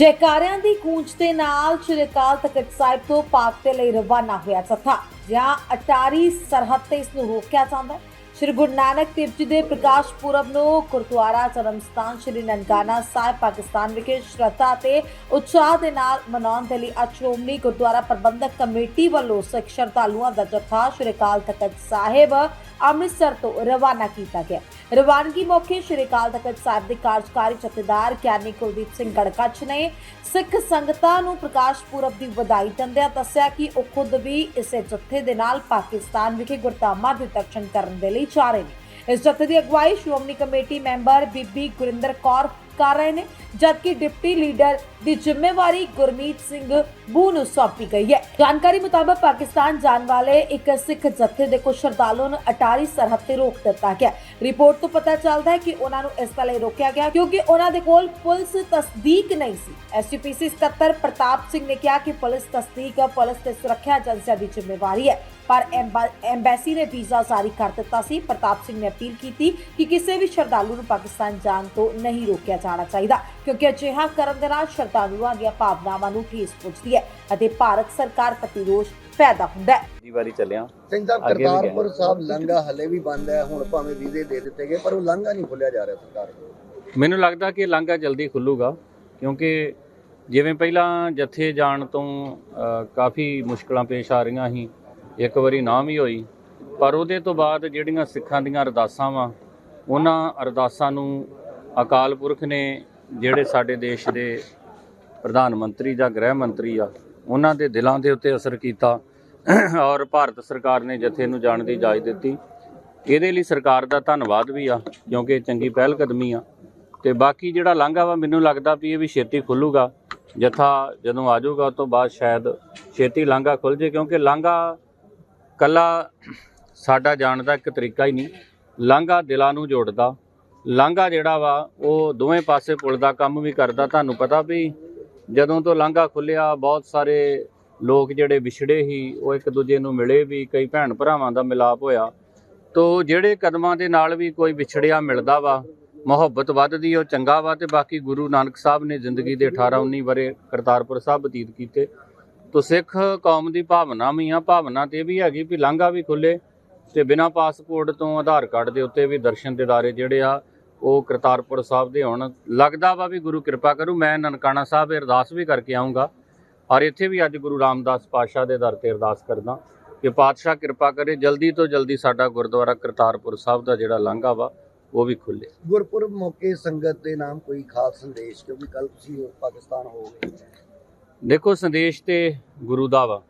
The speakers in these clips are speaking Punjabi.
ਜੈਕਾਰਿਆਂ ਦੀ ਗੂੰਜ ਦੇ ਨਾਲ ਸ਼੍ਰੀ ਅਕਾਲ ਤਖਤ ਸਾਹਿਬ ਤੋਂ ਪਾਕ ਦੇ ਲਈ ਰਵਾਨਾ ਹੋਇਆ ਸਥਾ, ਜਾਂ ਅਟਾਰੀ ਸਰਹੱਦ ਤੇ ਇਸ ਨੂੰ ਰੋਕਿਆ ਜਾਂਦਾ ਸ਼੍ਰੀ ਗੁਰੂ ਨਾਨਕ ਦੇਵ ਜੀ ਦੇ ਪ੍ਰਕਾਸ਼ ਪੁਰਬ ਨੂੰ ਗੁਰਦੁਆਰਾ ਜਨਮ ਸਥਾਨ ਸ਼੍ਰੀ ਨਨਕਾਣਾ ਸਾਹਿਬ, ਪਾਕਿਸਤਾਨ ਵਿਖੇ ਸ਼ਰਧਾ ਤੇ ਉਤਸ਼ਾਹ ਦੇ ਨਾਲ ਮਨਾਉਣ ਦੇ ਲਈ ਅੱਜ ਸ਼੍ਰੋਮਣੀ ਗੁਰਦੁਆਰਾ ਪ੍ਰਬੰਧਕ ਕਮੇਟੀ ਵੱਲੋਂ ਸਿੱਖ ਸ਼ਰਧਾਲੂਆਂ ਦਾ ਜੱਥਾ ਸ਼੍ਰੀ ਅਕਾਲ ਤਖਤ ਸਾਹਿਬ ਅੰਮ੍ਰਿਤਸਰ ਤੋਂ ਰਵਾਨਾ ਕੀਤਾ ਗਿਆ। ਰਵਾਨਗੀ ਮੌਕੇ ਸ਼੍ਰੀ ਅਕਾਲ ਤਖਤ ਸਾਹਿਬ ਦੇ ਕਾਰਜਕਾਰੀ ਜਥੇਦਾਰ ਗਿਆਨੀ ਕੁਲਦੀਪ ਸਿੰਘ ਗੜਕੱਚ ਨੇ ਸਿੱਖ ਸੰਗਤਾਂ ਨੂੰ ਪ੍ਰਕਾਸ਼ ਪੁਰਬ ਦੀ ਵਧਾਈ ਦਿੰਦਿਆਂ ਦੱਸਿਆ ਕਿ ਉਹ ਖੁਦ ਵੀ ਇਸੇ ਜਥੇ ਦੇ ਨਾਲ ਪਾਕਿਸਤਾਨ ਵਿਖੇ ਗੁਰਧਾਮਾਂ ਦੇ ਦਰਸ਼ਨ ਕਰਨ ਦੇ ਲਈ ਜਾ ਰਹੇ ਨੇ। ਇਸ ਜਥੇ ਦੀ ਅਗਵਾਈ ਸ਼੍ਰੋਮਣੀ ਕਮੇਟੀ ਮੈਂਬਰ ਬੀਬੀ ਗੁਰਿੰਦਰ ਕੌਰ ਕਰ ਰਹੇ ਨੇ, ਜਦਕਿ ਡਿਪਟੀ ਲੀਡਰ ਦੀ ਜ਼ਿੰਮੇਵਾਰੀ ਗੁਰਮੀਤ ਸਿੰਘ ਬੂ ਨੂੰ ਸੌਂਪੀ ਗਈ ਹੈ। ਜਾਣਕਾਰੀ ਮੁਤਾਬਕ ਪਾਕਿਸਤਾਨ ਜਾਣ ਵਾਲੇ ਇੱਕ ਸਿੱਖ ਜਥੇ ਦੇ ਕੁਝ ਸ਼ਰਧਾਲੂ ਨੂੰ ਅਟਾਰੀ ਸਰਹੱਦ ਤੇ ਰੋਕ ਦਿੱਤਾ ਗਿਆ। ਰਿਪੋਰਟ ਤੋਂ ਪਤਾ ਚੱਲਦਾ ਹੈ ਕਿ ਉਹਨਾਂ ਨੂੰ ਇਸ ਤਰ੍ਹਾਂ ਰੋਕਿਆ ਗਿਆ, ਕਿਉਂਕਿ ਉਹਨਾਂ ਦੇ ਕੋਲ ਪੁਲਿਸ ਤਸਦੀਕ ਨਹੀਂ ਸੀ। ਐਸਯੂਪੀਸੀ ਸਕੱਤਰ ਪ੍ਰਤਾਪ ਸਿੰਘ ਨੇ ਕਿਹਾ ਕਿ ਪੁਲਿਸ ਤਸਦੀਕ, ਪੁਲਿਸ ਤੇ ਸੁਰੱਖਿਆ ਏਜੰਸੀਆਂ ਦੀ ਜ਼ਿੰਮੇਵਾਰੀ ਹੈ, ਪਰ ਐਂਬਾ- ਐਮਬੈਸੀ ਨੇ ਵੀਜ਼ਾ ਜਾਰੀ ਕਰ ਦਿੱਤਾ ਸੀ। ਪ੍ਰਤਾਪ ਸਿੰਘ ਨੇ ਅਪੀਲ ਕੀਤੀ ਕਿ ਕਿਸੇ ਵੀ ਸ਼ਰਧਾਲੂ ਨੂੰ ਪਾਕਿਸਤਾਨ ਜਾਣ ਤੋਂ ਨਹੀਂ ਰੋਕਿਆ ਜਾ ਜਾਣਾ ਚਾਹੀਦਾ ਕਿਉਂਕਿ ਅਜਿਹਾ ਕਰਨ ਦੇ ਨਾਲ ਸ਼ਰਧਾਲੂਆਂ ਦੀਆਂ ਭਾਵਨਾਵਾਂ ਨੂੰ ਠੇਸ ਪਹੁੰਚਦੀ ਹੈ ਅਤੇ ਭਾਰਤ ਸਰਕਾਰ ਪ੍ਰਤੀ ਰੋਸ ਪੈਦਾ ਹੁੰਦਾ ਹੈ। ਦੀ ਵਾਰੀ ਚੱਲਿਆ। ਸਿੰਘ ਸਾਹਿਬ ਅੱਗੇ ਵੀ ਕਰਤਾਰਪੁਰ। ਸਾਹਿਬ ਲੰਗਾ ਹਲੇ ਵੀ ਬੰਦ ਹੈ ਹੁਣ ਭਾਵੇਂ ਵੀਜ਼ੇ ਦੇ ਦਿੱਤੇ ਗਏ ਪਰ ਉਹ ਲੰਗਾ ਨਹੀਂ ਖੁੱਲਿਆ ਜਾ ਰਿਹਾ ਸਰਕਾਰ ਵੱਲੋਂ ਮੈਨੂੰ ਲੱਗਦਾ ਕਿ ਲਾਂਘਾ ਜਲਦੀ ਖੁੱਲੂਗਾ ਕਿਉਂਕਿ ਜਿਵੇਂ ਪਹਿਲਾਂ ਜੱਥੇ ਜਾਣ ਤੋਂ ਕਾਫੀ ਮੁਸ਼ਕਲਾਂ ਪੇਸ਼ ਆ ਰਹੀਆਂ ਸੀ ਇੱਕ ਵਾਰੀ ਨਾ ਵੀ ਹੋਈ ਪਰ ਉਹਦੇ ਤੋਂ ਬਾਅਦ ਜਿਹੜੀਆਂ ਸਿੱਖਾਂ ਦੀਆਂ ਅਰਦਾਸਾਂ ਵਾ ਉਹਨਾਂ ਅਰਦਾਸਾਂ ਨੂੰ ਅਕਾਲ ਪੁਰਖ ਨੇ ਜਿਹੜੇ ਸਾਡੇ ਦੇਸ਼ ਦੇ ਪ੍ਰਧਾਨ ਮੰਤਰੀ ਜਾਂ ਗ੍ਰਹਿ ਮੰਤਰੀ ਆ, ਉਹਨਾਂ ਦੇ ਦਿਲਾਂ ਦੇ ਉੱਤੇ ਅਸਰ ਕੀਤਾ ਔਰ ਭਾਰਤ ਸਰਕਾਰ ਨੇ ਜਥੇ ਨੂੰ ਜਾਣ ਦੀ ਇਜਾਜ਼ਤ ਦਿੱਤੀ। ਇਹਦੇ ਲਈ ਸਰਕਾਰ ਦਾ ਧੰਨਵਾਦ ਵੀ ਆ, ਕਿਉਂਕਿ ਇਹ ਚੰਗੀ ਪਹਿਲ ਕਦਮੀ ਆ। ਤੇ ਬਾਕੀ ਜਿਹੜਾ ਲਾਂਘਾ ਵਾ, ਮੈਨੂੰ ਲੱਗਦਾ ਵੀ ਇਹ ਵੀ ਛੇਤੀ ਖੁੱਲੂਗਾ। ਜਥਾ ਜਦੋਂ ਆ ਜਾਊਗਾ, ਉਸ ਤੋਂ ਬਾਅਦ ਸ਼ਾਇਦ ਛੇਤੀ ਲਾਂਘਾ ਖੁੱਲ ਜੇ, ਕਿਉਂਕਿ ਲਾਂਘਾ ਕੱਲਾ ਸਾਡਾ ਜਾਣ ਦਾ ਇੱਕ ਤਰੀਕਾ ਹੀ ਨਹੀਂ। ਲਾਂਘਾ ਦਿਲਾਂ ਨੂੰ ਜੋੜਦਾ ਲਾਂਘਾ ਜਿਹੜਾ ਵਾ, ਉਹ ਦੋਵੇਂ ਪਾਸੇ ਪੁਲ ਦਾ ਕੰਮ ਵੀ ਕਰਦਾ। ਤੁਹਾਨੂੰ ਪਤਾ ਵੀ ਜਦੋਂ ਤੋਂ ਲਾਂਘਾ ਖੁੱਲਿਆ ਬਹੁਤ ਸਾਰੇ ਲੋਕ ਜਿਹੜੇ ਵਿਛੜੇ ਸੀ, ਉਹ ਇੱਕ ਦੂਜੇ ਨੂੰ ਮਿਲੇ ਵੀ, ਕਈ ਭੈਣ ਭਰਾਵਾਂ ਦਾ ਮਿਲਾਪ ਹੋਇਆ। ਤੋ ਜਿਹੜੇ ਕਦਮਾਂ ਦੇ ਨਾਲ ਵੀ ਕੋਈ ਵਿਛੜਿਆ ਮਿਲਦਾ ਵਾ, ਮੁਹੱਬਤ ਵੱਧਦੀ, ਉਹ ਚੰਗਾ ਵਾ, ਤੇ ਬਾਕੀ ਗੁਰੂ ਨਾਨਕ ਸਾਹਿਬ ਨੇ ਜ਼ਿੰਦਗੀ ਦੇ 18 19 ਵਰੇ ਕਰਤਾਰਪੁਰ ਸਾਹਿਬ ਬਤੀਤ ਕੀਤੇ। ਤੋ ਸਿੱਖ ਕੌਮ ਦੀ ਭਾਵਨਾ ਵੀ ਆ, ਭਾਵਨਾ ਤੇ ਇਹ ਵੀ ਹੈਗੀ ਵੀ ਲਾਂਘਾ ਵੀ ਖੁੱਲੇ ਤੇ ਬਿਨਾਂ ਪਾਸਪੋਰਟ ਤੋਂ ਆਧਾਰ ਕਾਰਡ ਦੇ ਉੱਤੇ ਵੀ ਦਰਸ਼ਨ ਦਿਦਾਰੇ ਜਿਹੜੇ ਆ ਉਹ ਕਰਤਾਰਪੁਰ ਸਾਹਿਬ ਦੇ ਹੋਣ। ਲੱਗਦਾ ਵਾ ਵੀ ਗੁਰੂ ਕਿਰਪਾ ਕਰੂ ਮੈਂ ਨਨਕਾਣਾ ਸਾਹਿਬ ਅਰਦਾਸ ਵੀ ਕਰਕੇ ਆਉਂਗਾ ਔਰ ਇੱਥੇ ਵੀ ਅੱਜ ਗੁਰੂ ਰਾਮਦਾਸ ਪਾਤਸ਼ਾਹ ਦੇ ਦਰ ਤੇ ਅਰਦਾਸ ਕਰਦਾ ਕਿ ਪਾਤਸ਼ਾਹ ਕਿਰਪਾ ਕਰੇ ਜਲਦੀ ਤੋਂ ਜਲਦੀ ਸਾਡਾ ਗੁਰਦੁਆਰਾ ਕਰਤਾਰਪੁਰ ਸਾਹਿਬ ਦਾ ਜਿਹੜਾ ਲਾਂਘਾ ਵਾ ਉਹ ਵੀ ਖੁੱਲੇ ਗੁਰਪੁਰਬ ਮੌਕੇ ਸੰਗਤ ਦੇ ਨਾਮ ਕੋਈ ਖਾਸ ਸੰਦੇਸ਼ ਕਿਉਂਕਿ ਕੱਲ ਤੁਸੀਂ ਪਾਕਿਸਤਾਨ ਹੋ ਗਏ। ਦੇਖੋ ਸੰਦੇਸ਼ ਤੇ ਗੁਰੂ ਦਾ ਵਾ।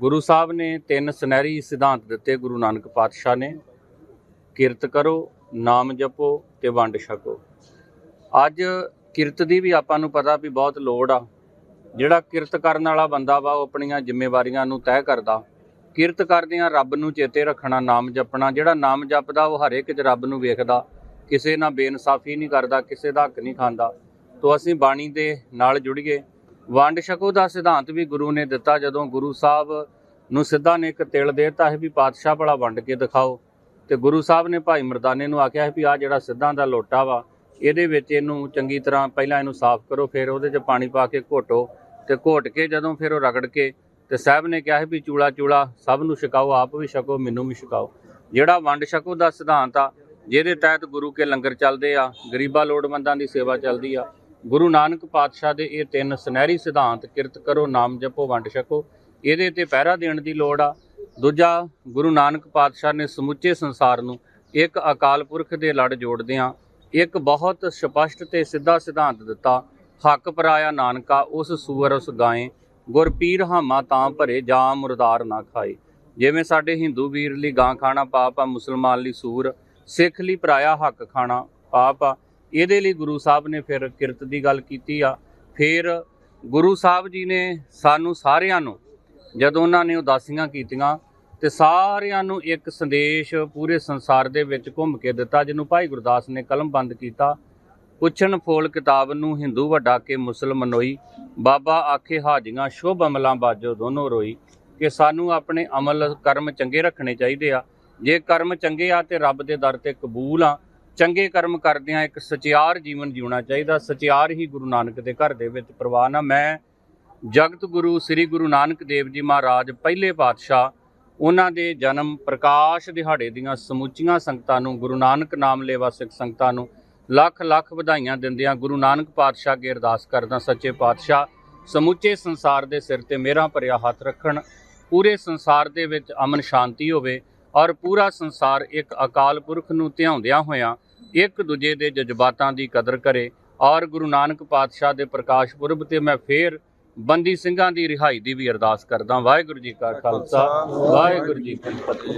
ਗੁਰੂ ਸਾਹਿਬ ਨੇ ਤਿੰਨ ਸੁਨਹਿਰੀ ਸਿਧਾਂਤ ਦਿੱਤੇ ਗੁਰੂ ਨਾਨਕ ਪਾਤਸ਼ਾਹ ਨੇ। ਕਿਰਤ ਕਰੋ, ਨਾਮ ਜਪੋ ਤੇ ਵੰਡ ਛਕੋ। ਅੱਜ ਕਿਰਤ ਦੀ ਵੀ ਆਪਾਂ ਨੂੰ ਪਤਾ ਵੀ ਬਹੁਤ ਲੋੜ ਆ। ਜਿਹੜਾ ਕਿਰਤ ਕਰਨ ਵਾਲਾ ਬੰਦਾ ਵਾ, ਉਹ ਆਪਣੀਆਂ ਜ਼ਿੰਮੇਵਾਰੀਆਂ ਨੂੰ ਤੈਅ ਕਰਦਾ। ਕਿਰਤ ਕਰਦਿਆਂ ਰੱਬ ਨੂੰ ਚੇਤੇ ਰੱਖਣਾ, ਨਾਮ ਜਪਣਾ, ਜਿਹੜਾ ਨਾਮ ਜਪਦਾ, ਉਹ ਹਰੇਕ ਚ ਰੱਬ ਨੂੰ ਵੇਖਦਾ। ਕਿਸੇ ਨਾਲ ਬੇਇਨਸਾਫੀ ਨਹੀਂ ਕਰਦਾ, ਕਿਸੇ ਦਾ ਹੱਕ ਨਹੀਂ ਖਾਂਦਾ। ਤੋਂ ਅਸੀਂ ਬਾਣੀ ਦੇ ਨਾਲ ਜੁੜੀਏ। ਵੰਡ ਛਕੋ ਦਾ ਸਿਧਾਂਤ ਵੀ ਗੁਰੂ ਨੇ ਦਿੱਤਾ। ਜਦੋਂ ਗੁਰੂ ਸਾਹਿਬ ਨੂੰ ਸਿੱਧਾ ਨੇ ਇੱਕ ਤਿਲ ਦੇਤਾ ਹੈ ਵੀ ਪਾਤਸ਼ਾਹ ਭਲਾ ਵੰਡ ਕੇ ਦਿਖਾਓ। ਤੇ ਗੁਰੂ ਸਾਹਿਬ ਨੇ ਭਾਈ ਮਰਦਾਨੇ ਨੂੰ ਆਖਿਆ ਵੀ ਆ ਜਿਹੜਾ ਸਿੱਧਾਂ ਦਾ ਲੋਟਾ ਵਾ, ਇਹਦੇ ਵਿੱਚ ਇਹਨੂੰ ਚੰਗੀ ਤਰ੍ਹਾਂ ਪਹਿਲਾਂ ਇਹਨੂੰ ਸਾਫ਼ ਕਰੋ, ਫਿਰ ਉਹਦੇ 'ਚ ਪਾਣੀ ਪਾ ਕੇ ਘੋਟੋ ਤੇ ਘੋਟ ਕੇ ਜਦੋਂ ਫਿਰ ਉਹ ਰਗੜ ਕੇ ਤੇ ਸਾਹਿਬ ਨੇ ਕਿਹਾ ਵੀ ਚੂਲਾ ਚੂਲਾ ਸਭ ਨੂੰ ਛਕਾਓ, ਆਪ ਵੀ ਛਕੋ, ਮੈਨੂੰ ਵੀ ਛਕਾਓ। ਜਿਹੜਾ ਵੰਡ ਛਕੋ ਦਾ ਸਿਧਾਂਤ ਆ, ਜਿਹਦੇ ਤਹਿਤ ਗੁਰੂ ਕੇ ਲੰਗਰ ਚੱਲਦੇ ਆ, ਗਰੀਬਾਂ ਲੋੜਵੰਦਾਂ ਦੀ ਸੇਵਾ ਚੱਲਦੀ ਆ, ਗੁਰੂ ਨਾਨਕ ਪਾਤਸ਼ਾਹ ਦੇ ਇਹ ਤਿੰਨ ਸੁਨਹਿਰੀ ਸਿਧਾਂਤ ਕਿਰਤ ਕਰੋ, ਨਾਮ ਜਪੋ, ਵੰਡ ਛਕੋ, ਇਹਦੇ ਤੇ ਪਹਿਰਾ ਦੇਣ ਦੀ ਲੋੜ ਆ। ਦੂਜਾ, ਗੁਰੂ ਨਾਨਕ ਪਾਤਸ਼ਾਹ ਨੇ ਸਮੁੱਚੇ ਸੰਸਾਰ ਨੂੰ ਇੱਕ ਅਕਾਲ ਪੁਰਖ ਦੇ ਲੜ ਜੋੜਦਿਆਂ ਇੱਕ ਬਹੁਤ ਸਪਸ਼ਟ ਤੇ ਸਿੱਧਾ ਸਿਧਾਂਤ ਦਿੱਤਾ, ਹੱਕ ਪਰਾਇਆ ਨਾਨਕਾ ਉਸ ਸੂਰ ਉਸ ਗਾਏ, ਗੁਰ ਪੀਰ ਹਾਮਾ ਤਾਂ ਭਰੇ ਜਾਂ ਮੁਰਦਾਰ ਨਾ ਖਾਏ। ਜਿਵੇਂ ਸਾਡੇ ਹਿੰਦੂ ਵੀਰ ਲਈ ਗਾਂ ਖਾਣਾ ਪਾਪ ਆ, ਮੁਸਲਮਾਨ ਲਈ ਸੂਰ, ਸਿੱਖ ਲਈ ਪਰਾਇਆ ਹੱਕ ਖਾਣਾ ਪਾਪ ਆ, ਇਹਦੇ ਲਈ ਗੁਰੂ ਸਾਹਿਬ ਨੇ ਫਿਰ ਕਿਰਤ ਦੀ ਗੱਲ ਕੀਤੀ ਆ। ਫਿਰ ਗੁਰੂ ਸਾਹਿਬ ਜੀ ਨੇ ਸਾਨੂੰ ਸਾਰਿਆਂ ਨੂੰ ਜਦੋਂ ਉਹਨਾਂ ਨੇ ਉਦਾਸੀਆਂ ਕੀਤੀਆਂ ਤੇ ਸਾਰਿਆਂ ਨੂੰ ਇੱਕ ਸੰਦੇਸ਼ ਪੂਰੇ ਸੰਸਾਰ ਦੇ ਵਿੱਚ ਘੁੰਮ ਕੇ ਦਿੱਤਾ, ਜਿਹਨੂੰ ਭਾਈ ਗੁਰਦਾਸ ਨੇ ਕਲਮ ਬੰਦ ਕੀਤਾ। ਪੁੱਛਣ ਫੋਲ ਕਿਤਾਬ ਨੂੰ ਹਿੰਦੂ ਵੱਡਾ ਕੇ ਮੁਸਲਮਾਨ ਹੋਈ ਬਾਬਾ ਆਖੇ ਹਾਜੀਆਂ ਸ਼ੁਭ ਅਮਲਾਂ ਬਾਜੋ ਦੋਨੋਂ ਰੋਈ, ਕਿ ਸਾਨੂੰ ਆਪਣੇ ਅਮਲ ਕਰਮ ਚੰਗੇ ਰੱਖਣੇ ਚਾਹੀਦੇ ਆ। ਜੇ ਕਰਮ ਚੰਗੇ ਆ ਤੇ ਰੱਬ ਦੇ ਦਰ ਤੇ ਕਬੂਲ ਆ। ਚੰਗੇ ਕਰਮ ਕਰਦਿਆਂ ਇੱਕ ਸਚਿਆਰ ਜੀਵਨ ਜਿਉਣਾ ਚਾਹੀਦਾ। ਸਚਿਆਰ ਹੀ ਗੁਰੂ ਨਾਨਕ ਦੇ ਘਰ ਦੇ ਵਿੱਚ ਪ੍ਰਵਾਨ ਆ। ਮੈਂ ਜਗਤ ਗੁਰੂ ਸ੍ਰੀ ਗੁਰੂ ਨਾਨਕ ਦੇਵ ਜੀ ਮਹਾਰਾਜ ਪਹਿਲੇ ਪਾਤਸ਼ਾਹ, ਉਹਨਾਂ ਦੇ ਜਨਮ ਪ੍ਰਕਾਸ਼ ਦਿਹਾੜੇ ਦੀਆਂ ਸਮੁੱਚੀਆਂ ਸੰਗਤਾਂ ਨੂੰ, ਗੁਰੂ ਨਾਨਕ ਨਾਮ ਲੇਵਾ ਸਿੱਖ ਸੰਗਤਾਂ ਨੂੰ ਲੱਖ ਲੱਖ ਵਧਾਈਆਂ ਦਿੰਦਿਆਂ ਗੁਰੂ ਨਾਨਕ ਪਾਤਸ਼ਾਹ ਅੱਗੇ ਅਰਦਾਸ ਕਰਦਾ, ਸੱਚੇ ਪਾਤਸ਼ਾਹ, ਸਮੁੱਚੇ ਸੰਸਾਰ ਦੇ ਸਿਰ ਤੇ ਮੇਰਾ ਭਰਿਆ ਹੱਥ ਰੱਖਣ, ਪੂਰੇ ਸੰਸਾਰ ਦੇ ਵਿੱਚ ਅਮਨ ਸ਼ਾਂਤੀ ਹੋਵੇ ਔਰ ਪੂਰਾ ਸੰਸਾਰ ਇੱਕ ਅਕਾਲ ਪੁਰਖ ਨੂੰ ਧਿਆਉਂਦਿਆਂ ਹੋਇਆਂ ਇੱਕ ਦੂਜੇ ਦੇ ਜਜ਼ਬਾਤਾਂ ਦੀ ਕਦਰ ਕਰੇ ਔਰ ਗੁਰੂ ਨਾਨਕ ਪਾਤਸ਼ਾਹ ਦੇ ਪ੍ਰਕਾਸ਼ ਪੁਰਬ ਤੇ ਮੈਂ ਫੇਰ ਬੰਦੀ ਸਿੰਘਾਂ ਦੀ ਰਿਹਾਈ ਦੀ ਵੀ ਅਰਦਾਸ ਕਰਦਾ ਵਾਹਿਗੁਰੂ ਜੀ ਕਾ ਖਾਲਸਾ, ਵਾਹਿਗੁਰੂ ਜੀ ਕੀ ਫਤਿਹ।